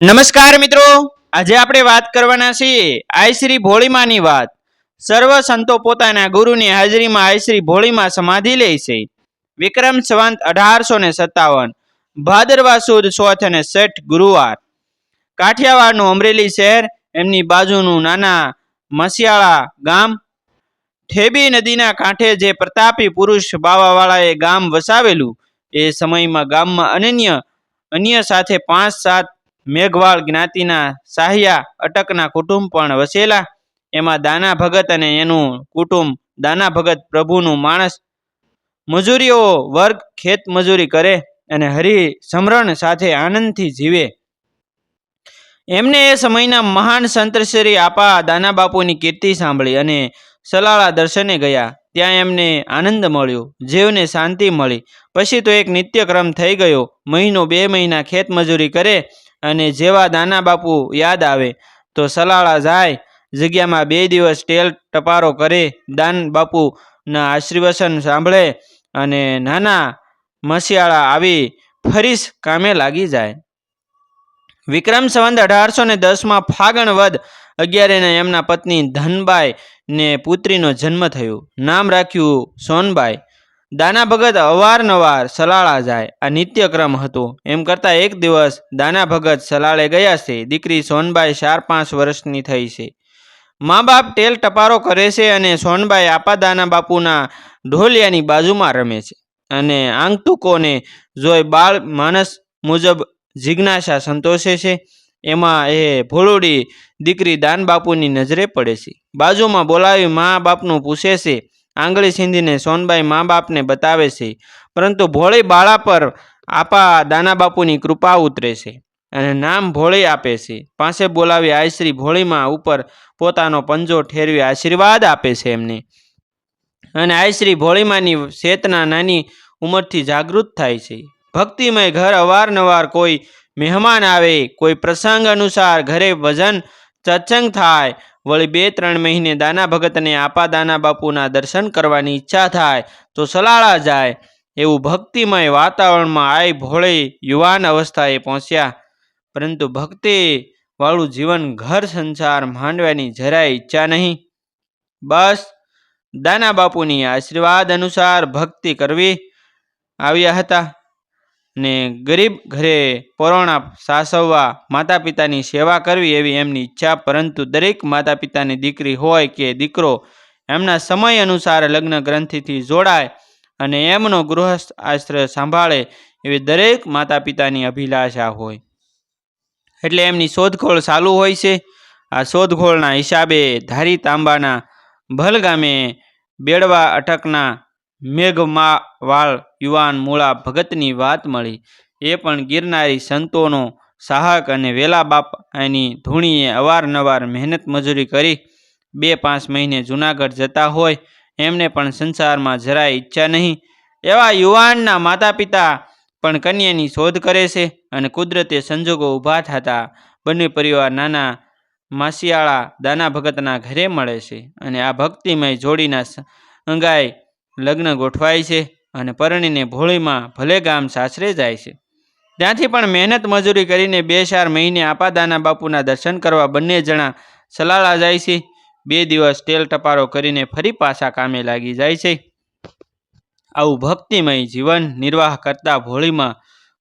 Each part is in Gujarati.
નમસ્કાર મિત્રો. આજે આપણે વાત કરવાના છીએ આઈ શ્રી ભોળીમાની વાત. સર્વ સંતો પોતાના ગુરુની હાજરીમાં આયશ્રી ભોળીમાં સમાધિ લે છે. વિક્રમ સંવંત અઢારસો ને સત્તાવન, ભાદરવા સુદ ચોથ અને શેઠ ગુરુવાર. કાઠિયાવાડનું અમરેલી શહેર, એમની બાજુનું નાના મસિયાળા ગામ. ઠેબી નદીના કાંઠે જે પ્રતાપી પુરુષ બાવાવાળાએ ગામ વસાવેલું, એ સમયમાં ગામમાં અનન્ય, અન્ય સાથે પાંચ સાત મેઘવાળ જ્ઞાતિના સાહિયા અટકના કુટુંબ પણ વસેલા. એમાં દાના ભગત અને એનું કુટુંબ, દાના ભગત પ્રભુનું માણસ, મજૂરીઓ વર્ગ, ખેત મજૂરી કરે અને હરિ સમરણ સાથે આનંદથી જીવે. એમને એ સમયના મહાન સંતશ્રી આપા દાના બાપુની કીર્તિ સાંભળી અને સલાળા દર્શને ગયા. ત્યાં એમને આનંદ મળ્યો, જીવને શાંતિ મળી. પછી તો એક નિત્યક્રમ થઈ ગયો. મહિનો બે મહિના ખેત મજૂરી કરે અને જેવા દાના બાપુ યાદ આવે, તો સલાળા જાય, જગ્યામાં બે દિવસ ટેલ ટપારો કરે, દાન બાપુના આશીર્વચન સાંભળે અને નાના મસિયાળા આવી ફરીશ કામે લાગી જાય. વિક્રમ સંવંત અઢારસો ને દસમાં ફાગણ વદ અગિયારે એમના પત્ની ધનબાઈ ને પુત્રીનો જન્મ થયો. નામ રાખ્યું સોનબાઈ. દાના ભગત અવારનવાર સલાળા જાય. આ નિત્યક્રમ હતો. એમ કરતાં એક દિવસ દાના ભગત સલાળે ગયા છે. દીકરી સોનબાઈ ચાર પાંચ વર્ષની થઈ છે. મા બાપ ટેલ ટપારો કરે છે અને સોનબાઈ આપા દાના બાપુના ઢોલિયાની બાજુમાં રમે છે અને આંગતુકોને જોઈ બાળ માણસ મુજબ જિજ્ઞાસા સંતોષે છે. એમાં એ ભોળુડી દીકરી દાન બાપુની નજરે પડે છે. બાજુમાં બોલાવી મા બાપનું પૂછે છે આંગળી સીંધીને સોનબાઈ મા બાપને બતાવે છે, પરંતુ ભોળી બાળા પર આપા દાના બાપુની કૃપા ઉતરે છે અને નામ ભોળી આપે છે. પાસે બોલાવી આયશ્રી ભોળીમાં ઉપર પોતાનો પંજો ઠેરવી આશીર્વાદ આપે છે એમને. અને આયશ્રી ભોળીમાની ચેતના નાની ઉંમરથી જાગૃત થાય છે. ભક્તિમય ઘર અવારનવાર કોઈ મહેમાન આવે, કોઈ પ્રસંગ અનુસાર ઘરે ભજન સત્સંગ થાય વળી બે ત્રણ મહિને દાના ભગતને આપા દાના બાપુના દર્શન કરવાની ઈચ્છા થાય તો સલાળા જાય એવું ભક્તિમય વાતાવરણમાં આઈ ભોળે યુવાન અવસ્થાએ પહોંચ્યા. પરંતુ ભક્તિ વાળું જીવન ઘર સંસાર માંડવાની જરાય ઈચ્છા નહીં. બસ દાના બાપુની આશીર્વાદ અનુસાર ભક્તિ કરવી આવ્યા હતા. ને ગરીબ ઘરે પરોણા સાસવવા માતા પિતાની સેવા કરવી એવી એમની ઈચ્છા, પરંતુ દરેક માતા પિતાની દીકરી હોય કે દીકરો એમના સમય અનુસાર લગ્ન ગ્રંથિથી જોડાય અને એમનો ગૃહસ્થ આશ્રય સંભાળે એવી દરેક માતા પિતાની અભિલાષા હોય. એટલે એમની શોધખોળ ચાલુ હોય છે. આ શોધખોળના હિસાબે ધારી તાંબાના ભલગામે બેડવા અટકના મેઘમાવાળ યુવાન મૂળા ભગતની વાત મળી. એ પણ ગિરનારી સંતોનો સાહક અને વેલા બાપ એની ધૂણીએ અવારનવાર મહેનત મજૂરી કરી બે પાંચ મહિને જૂનાગઢ જતા હોય. એમને પણ સંસારમાં જરાય ઈચ્છા નહીં. એવા યુવાનના માતા પિતા પણ કન્યાની શોધ કરે છે અને કુદરતે સંજોગો ઊભા થતા બંને પરિવાર નાના માસિયાળા દાના ભગતના ઘરે મળે છે અને આ ભક્તિમય જોડીના અંગાઈ લગ્ન ગોઠવાય છે અને પરણીને ભોળીમાં ભલે ગામ સાસરે જાય છે. ત્યાંથી પણ મહેનત મજૂરી કરીને બે ચાર મહિને આપાદાના બાપુના દર્શન કરવા બંને જણા સલાળા જાય છે. બે દિવસ તેલ ટપારો કરીને ફરી પાછા કામે લાગી જાય છે. આવું ભક્તિમય જીવન નિર્વાહ કરતા ભોળીમાં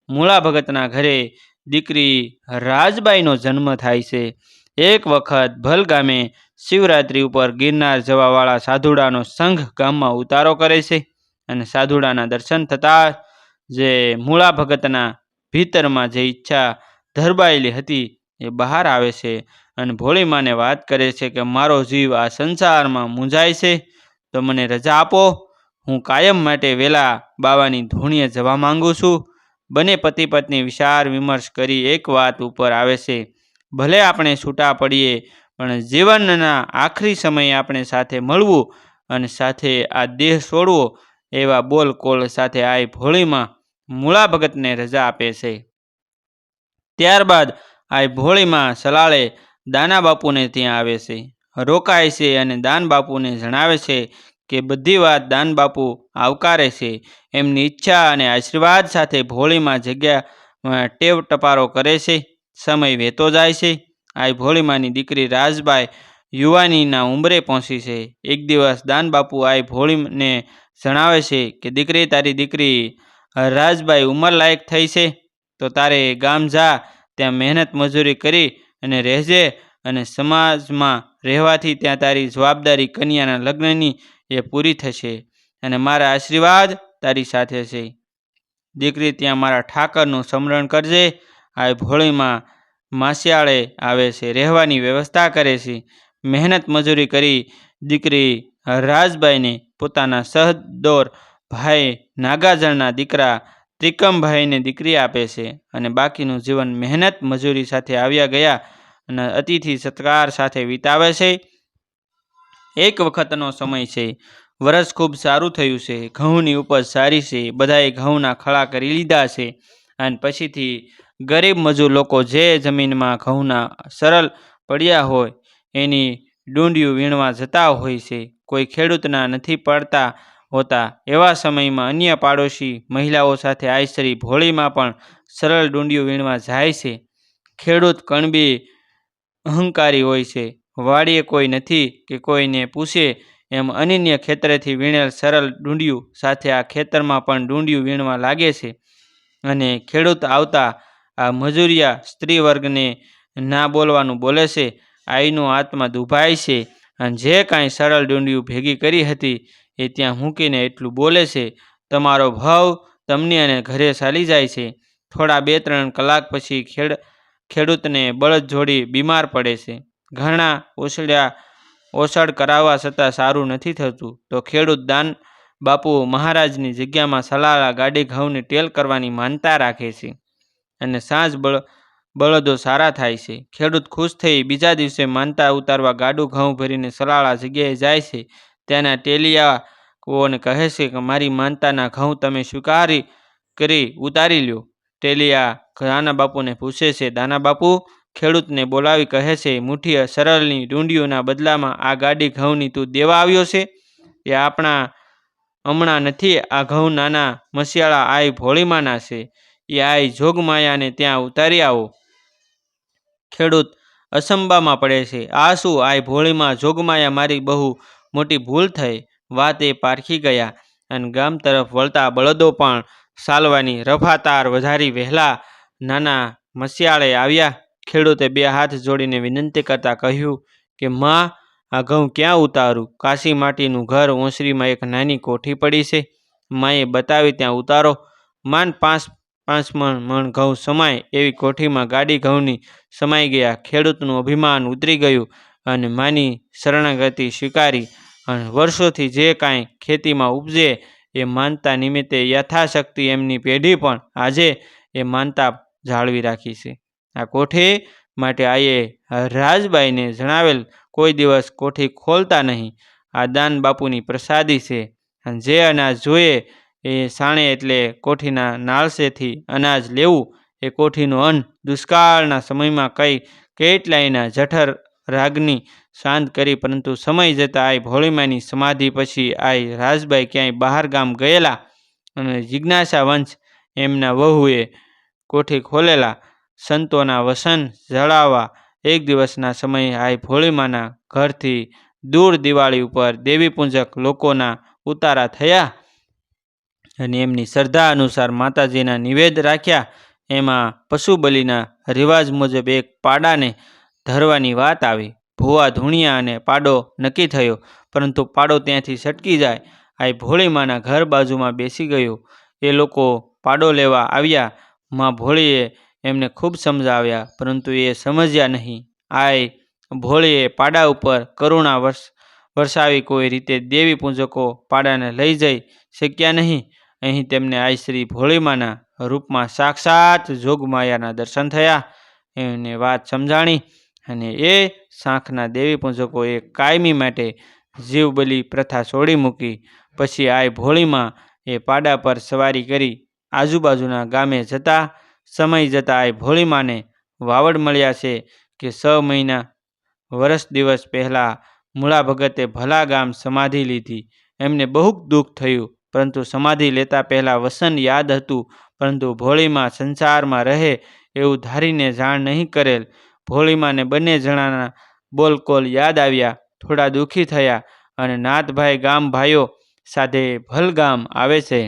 મૂળા ભગતના ઘરે દીકરી રાજબાઈનો જન્મ થાય છે. એક વખત ભલ ગામે શિવરાત્રિ ઉપર ગિરનાર જવાવાળા સાધુડાનો સંઘ ગામમાં ઉતારો કરે છે અને સાધુડાના દર્શન થતાં જે મૂળા ભગતના ભીતરમાં જે ઈચ્છા ધરબાયેલી હતી એ બહાર આવે છે અને ભોળીમાને વાત કરે છે કે, મારો જીવ આ સંસારમાં મૂંઝાય છે, તો મને રજા આપો. હું કાયમ માટે વેલા બાવાની ધૂણીએ જવા માંગુ છું. બંને પતિ પત્ની વિચાર વિમર્શ કરી એક વાત ઉપર આવે છે, ભલે આપણે છૂટા પડીએ પણ જીવનના આખરી સમયે આપણે સાથે મળવું અને સાથે આ દેહ છોડવો એવા બોલ કોલ સાથે આઈ ભોળીમાં મૂળા ભગતને રજા આપે છે. ત્યારબાદ આઈ ભોળીમાં સલાળે દાના બાપુને ત્યાં આવે છે. રોકાય છે અને દાન બાપુને જણાવે છે કે બધી વાત દાન બાપુ આવકારે છે. એમની ઈચ્છા અને આશીર્વાદ સાથે ભોળીમાં જગ્યા ટેવ ટપારો કરે છે. સમય વહેતો જાય છે. આઈ ભોળીમાની દીકરી રાજબાઈ યુવાનીના ઉંમરે પહોંચી છે. એક દિવસ દાનબાપુ આઈ ભોળીને જણાવે છે કે, દીકરી, તારી દીકરી રાજબાઈ ઉંમરલાયક થઈ છે. તો તારે ગામ જા, ત્યાં મહેનત મજૂરી કરી અને રહેજે અને સમાજમાં રહેવાથી ત્યાં તારી જવાબદારી કન્યાના લગ્નની એ પૂરી થશે અને મારા આશીર્વાદ તારી સાથે છે. દીકરી, ત્યાં મારા ઠાકરનું સ્મરણ કરજે. આ ભોળીમાં માસિયાળે આવે છે, રહેવાની વ્યવસ્થા કરે છે. મહેનત મજૂરી કરી દીકરી રાજભાઈને પોતાના સહદોર ભાઈ નાગાજળના દીકરા ત્રિકમભાઈને દીકરી આપે છે અને બાકીનું જીવન મહેનત મજૂરી સાથે આવ્યા ગયા અને અતિથિ સત્કાર સાથે વિતાવે છે. એક વખતનો સમય છે, વરસ ખૂબ સારું થયું છે, ઘઉંની ઉપજ સારી છે, બધાએ ઘઉંના ખળા કરી લીધા છે અને પછીથી ગરીબ મજૂર લોકો જે જમીનમાં ઘઉંના સરળ પડ્યા હોય, એની ડુંડિયું વીણવા જતા હોય છે. કોઈ ખેડૂતના નથી પડતા હોતા. એવા સમયમાં અન્ય પાડોશી મહિલાઓ સાથે આઈશ્રી ભોળીમાં પણ સરળ ડુંડિયું વીણવા જાય છે. ખેડૂત કણબી અહંકારી હોય છે. વાડીએ કોઈ નથી કે કોઈને પૂછે એમ અનન્ય ખેતરેથી વીણેલ સરળ ડુંડિયું સાથે આ ખેતરમાં પણ ડુંડિયું વીણવા લાગે છે. અને ખેડૂત આવતા આ મજૂરિયા સ્ત્રી વર્ગને ના બોલવાનું બોલે છે. આઈનો આત્મા દુભાય છે. અને જે કાંઈ સરળ ડુંડિયું ભેગી કરી હતી એ ત્યાં મૂકીને એટલું બોલે છે. તમારો ભાવ તમને અને ઘરે ચાલી જાય છે. થોડા બે ત્રણ કલાક પછી ખેડ, ખેડૂતને બળદ જોડી બીમાર પડે છે. ઘણા ઓસડ્યા, ઓસડ કરાવવા છતાં સારું નથી થતું. તો ખેડૂત દાન બાપુ મહારાજની જગ્યામાં સલાલા ગાડી ઘઉંની ટેલ કરવાની માનતા રાખે છે. અને સાંજ બળ, બળદો સારા થાય છે. ખેડૂત ખુશ થઈ બીજા દિવસે માનતા ઉતારવા ગાડું ઘઉં ભરીને સલાળા જગ્યાએ જાય છે. ત્યાંના ટેલિયાઓને કહે છે કે, મારી માનતાના ઘઉં તમે સ્વીકારી, કરી ઉતારી લ્યો. ટેલિયા દાના બાપુને પૂછે છે દાના બાપુ, ખેડૂતને બોલાવી કહે છે, મુઠ્ઠી સરળની ડુંડીઓના બદલામાં આ ગાડી ઘઉંની તું દેવા આવ્યો છે? એ આપણા હમણાં નથી, આ ઘઉં નાના મસિયાળા આય ભોળીમાના છે. એ આય જોગમાયાને ત્યાં ઉતારી આવો. ખેડૂત અસંબામાં પડે છે. આ શું? આઈ ભોળીમાં જોગમાયા મારી બહુ મોટી ભૂલ થઈ. વાત એ પારખી ગયા અને ગામ તરફ વળતા બળદો પણ સાલવાની રફાતાર વધારી વહેલા નાના મસિયાળે આવ્યા. ખેડૂતે બે હાથ જોડીને વિનંતી કરતા કહ્યું કે, માં, આ ઘઉં ક્યાં ઉતારું? કાશી માટીનું ઘર ઓસરીમાં એક નાની કોઠી પડી છે. માએ બતાવી ત્યાં ઉતારો. માન પાંચ પાંચ મણ મણ ઘઉં સમાય એવી કોઠીમાં ગાડી ઘઉંની સમાઈ ગયા. ખેડૂતનું અભિમાન ઉતરી ગયું અને માની શરણાગતિ સ્વીકારી અને વર્ષોથી જે કાંઈ ખેતીમાં ઉપજે એ માનતા નિમિત્તે યથાશક્તિ એમની પેઢી પણ આજે એ માનતા જાળવી રાખી છે. આ કોઠી માટે આઈએ રાજબાઈને જણાવેલ કોઈ દિવસ કોઠી ખોલતા નહીં. આ દાન બાપુની પ્રસાદી છે. અને જે અનાજ જોઈએ એ સાણે એટલે કોઠીના નાળસેથી અનાજ લેવું, એ કોઠીનું અન્ન દુષ્કાળના સમયમાં કઈ કેટલાયના જઠર રાગની શાંત કરી, પરંતુ સમય જતાં આઈ ભોળીમાની સમાધિ પછી આઈ રાજબાઈ ક્યાંય બહાર ગામ ગયેલા અને જિજ્ઞાસા વંશ એમના વહુએ કોઠી ખોલેલા સંતોના વસન જળાવવા એક દિવસના સમયે આઈ ભોળીમાના ઘરથી દૂર દિવાળી ઉપર દેવીપૂંજક લોકોના ઉતારા થયા. અને એમની શ્રદ્ધા અનુસાર માતાજીના નિવેદ રાખ્યા. એમાં પશુ બલિના રિવાજ મુજબ એક પાડાને ધરવાની વાત આવી. ભૂવા ધૂણિયા અને પાડો નક્કી થયો, પરંતુ પાડો ત્યાંથી છટકી જાય. આ ભોળીમાના ઘર બાજુમાં બેસી ગયો. એ લોકો પાડો લેવા આવ્યા. માં ભોળીએ એમને ખૂબ સમજાવ્યા, પરંતુ એ સમજ્યા નહીં. આય ભોળીએ પાડા ઉપર કરુણા વર્ષ વરસાવી કોઈ રીતે દેવી પૂજકો પાડાને લઈ જઈ શક્યા નહીં. અહીં તેમને આઈ શ્રી ભોળીમાના રૂપમાં સાક્ષાત જોગમાયાના દર્શન થયા. એમને વાત સમજાણી અને એ શાંખના દેવી પૂજકોએ કાયમી માટે જીવબલી પ્રથા છોડી મૂકી. પછી આ ભોળીમાં એ પાડા પર સવારી કરી આજુબાજુના ગામે જતા સમય જતાં આય ભોળીમાને વાવડ મળ્યા છે કે છ મહિના વરસ દિવસ પહેલાં મૂળા ભગતે ભલા ગામ સમાધિ લીધી. એમને બહુ દુઃખ થયું પરંતુ સમાધિ લેતા પહેલાં વસન યાદ હતું, પરંતુ ભોળીમાં સંસારમાં રહે એવું ધારીને જાણ નહીં કરેલ. ભોળીમાને બંને જણાના બોલકોલ યાદ આવ્યા, થોડા દુઃખી થયા અને નાથભાઈ ગામ ભાઈઓ સાથે ભલગામ આવે છે.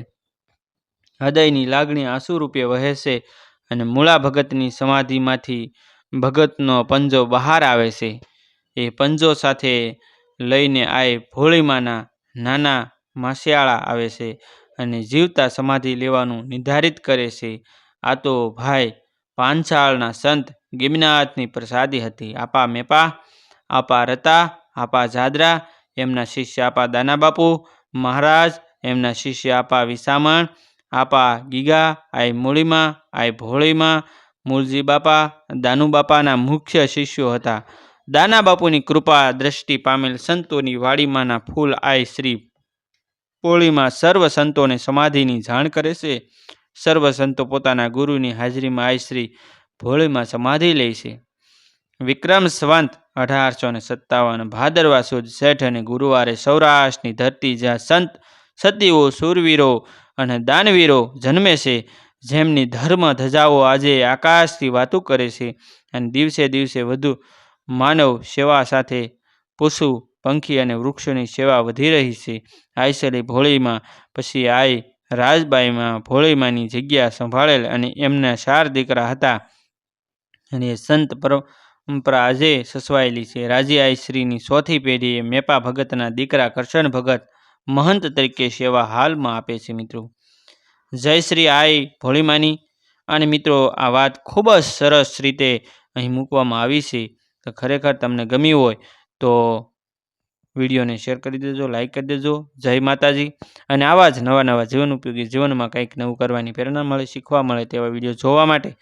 હૃદયની લાગણી આંસુ રૂપે વહે છે અને મૂળા ભગતની સમાધિમાંથી ભગતનો પંજો બહાર આવે છે. એ પંજો સાથે લઈને આય ભોળીમાના નાના માસિયાળા આવે છે અને જીવતા સમાધિ લેવાનું નિર્ધારિત કરે છે. આ તો ભાઈ પાંચાળના સંત ગિમનાથની પ્રસાદી હતી. આપા મેપા, આપા રતા, આપા જાદરા, એમના શિષ્ય આપા દાનાબાપુ, મહારાજ, એમના શિષ્ય આપા વિસામણ, આપા ગીગા, આઈ મૂળીમાં, આઈ ભોળીમાં, મૂળજી બાપા દાનુ બાપાના મુખ્ય શિષ્યો હતા. દાના બાપુની કૃપા દ્રષ્ટિ પામેલ સંતોની વાડીમાંના ફૂલ આઈ શ્રી પોળીમાં સર્વ સંતોને સમાધિની જાણ કરે છે. સર્વ સંતો પોતાના ગુરુની હાજરીમાં આઈ શ્રી ભોળીમાં સમાધિ લે છે. વિક્રમ સંવંત અઢારસો ને સત્તાવન, ભાદરવા સુદ શેઠ અને ગુરુવારે સૌરાષ્ટ્રની ધરતી જ્યાં સંત, સતીઓ, સૂરવીરો અને દાનવીરો જન્મે છે, જેમની ધર્મ ધજાઓ આજે આકાશથી વાતું કરે છે અને દિવસે દિવસે વધુ માનવ સેવા સાથે પશુ પંખી અને વૃક્ષોની સેવા વધી રહી છે. આઈસરી ભોળીમાં, પછી આઈ રાજબાઈમાં ભોળીમાની જગ્યા સંભાળેલ અને એમના ચાર દીકરા હતા. અને સંત પરંપરા આજે સસવાયેલી છે. રાજી આઈશ્રીની ચોથી પેઢીએ મેપા ભગતના દીકરા કરશન ભગત મહંત તરીકે સેવા હાલમાં આપે છે મિત્રો. જય શ્રી આઈ ભોળીમાની. અને મિત્રો, આ વાત ખૂબ જ સરસ રીતે અહીં મૂકવામાં આવી છે. તો ખરેખર તમને ગમ્યું હોય તો વિડીયોને શેર કરી દેજો લાઇક કરી દેજો. જય માતાજી. અને આવા જ નવા નવા જીવન ઉપયોગી જીવનમાં કંઈક નવું કરવાની પ્રેરણા મળે, શીખવા મળે તેવા વીડિયો જોવા માટે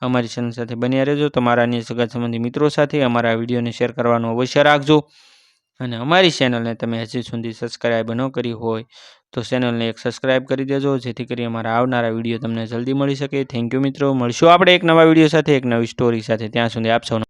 અમારી ચેનલ સાથે બન્યા રહેજો. તમારા અન્ય સગા સંબંધી મિત્રો સાથે અમારા વિડીયોને શેર કરવાનું અવશ્ય રાખજો. અને અમારી ચેનલને તમે હજી સુધી સબસ્ક્રાઈબ ન કરી હોય તો ચેનલને એક સબસ્ક્રાઈબ કરી દેજો, જેથી કરી અમારા આવનારા વીડિયો તમને જલ્દી મળી શકે. થેન્ક યુ મિત્રો. મળશું આપણે એક નવા વીડિયો સાથે, એક નવી સ્ટોરી સાથે. ત્યાં સુધી આપ સૌનો